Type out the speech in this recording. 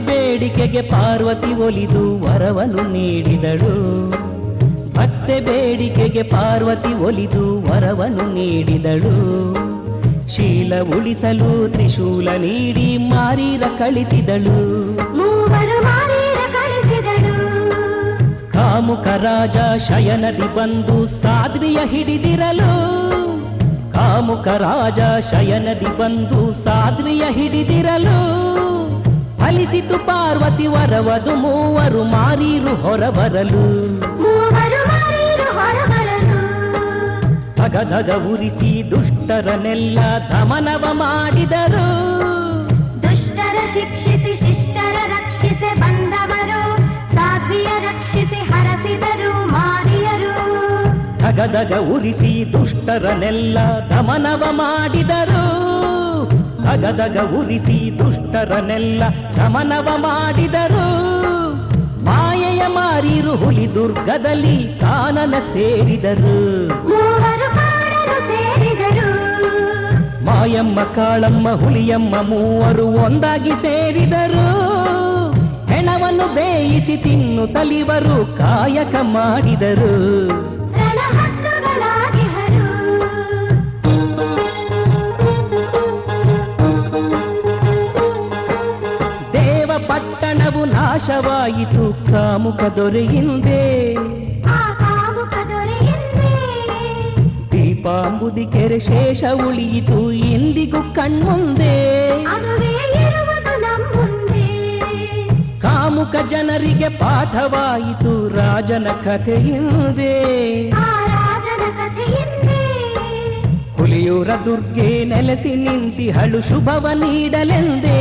ಬೇಡಿಕೆಗೆ ಪಾರ್ವತಿ ಒಲಿದು ವರವನು ನೀಡಿದಳು. ಭಕ್ತೆ ಬೇಡಿಕೆಗೆ ಪಾರ್ವತಿ ಒಲಿದು ವರವನು ನೀಡಿದಳು. ಶೀಲ ಉಳಿಸಲು ತ್ರಿಶೂಲ ನೀಡಿ ಮಾರೀರ ಕಳಿಸಿದಳು. ಮೂವರು ಮಾರೀರ ಕಳಿಸಿದಳು. ಕಾಮುಕ ರಾಜ ಶಯನದಿ ಬಂದು ಸಾಧ್ವಿಯ ಹಿಡಿದಿರಲು. ಕಾಮುಕ ರಾಜ ಶಯನದಿ ಬಂದು ಸಾಧ್ವಿಯ ಹಿಡಿದಿರಲು. ಫಲಿಸಿತು ಪಾರ್ವತಿ ವರವದು ಮೂವರು ಮಾರೀರು ಹೊರಬರಲು. ಮೂವರು ಮಾರೀರು ಹೊರಬರಲು. ಧಗಧಗ ಉರಿಸಿ ದುಷ್ಟರನೆಲ್ಲ ದಮನವ ಮಾಡಿದರು. ದುಷ್ಟರ ಶಿಕ್ಷಿಸಿ ಶಿಷ್ಟರ ರಕ್ಷಿಸಿ ಬಂದವರು ಸಾಧ್ವಿಯ ರಕ್ಷಿಸಿ ಹರಸಿದರು ಮಾರಿಯರು. ಧಗಧಗ ಉರಿಸಿ ದುಷ್ಟರನೆಲ್ಲ ದಮನವ ಮಾಡಿದರು. ಧಗಧಗ ಉರಿಸಿ ದುಷ್ಟರನೆಲ್ಲ ಶಮನವ ಮಾಡಿದರು. ಮಾಯೆಯ ಮಾರಿರು ಹುಲಿ ದುರ್ಗದಲ್ಲಿ ಕಾನನ ಸೇರಿದರು. ಮಾಯಮ್ಮ ಕಾಳಮ್ಮ ಹುಲಿಯಮ್ಮ ಮೂವರು ಒಂದಾಗಿ ಸೇರಿದರು. ಹೆಣವನ್ನು ಬೇಯಿಸಿ ತಿನ್ನು ತಲಿವರು ಕಾಯಕ ಮಾಡಿದರು. ನಾಶವಾಯಿತು ಕಾಮುಕ ದೊರೆಯಿಂದೆ ಆ ಕಾಮುಕ ದೊರೆಯಿಂದೇ ದೀಪಾಂಬುದಿ ಕೆರೆ ಶೇಷ ಉಳಿಯಿತು ಎಂದಿಗೂ ಕಣ್ಮುಂದೆ ಅದುವೇ ಇರುವುದು ನಮ್ಮುಂದೆ ಕಾಮುಕ ಜನರಿಗೆ ಪಾಠವಾಯಿತು ರಾಜನ ಕಥೆಯಿಂದೆ ಆ ರಾಜನ ಕಥೆಯಿಂದೇ ಹುಲಿಯೂರ ದುರ್ಗೆ ನೆಲೆಸಿ ನಿಂತಿಹಳು ಶುಭವ ನೀಡಲೆಂದೇ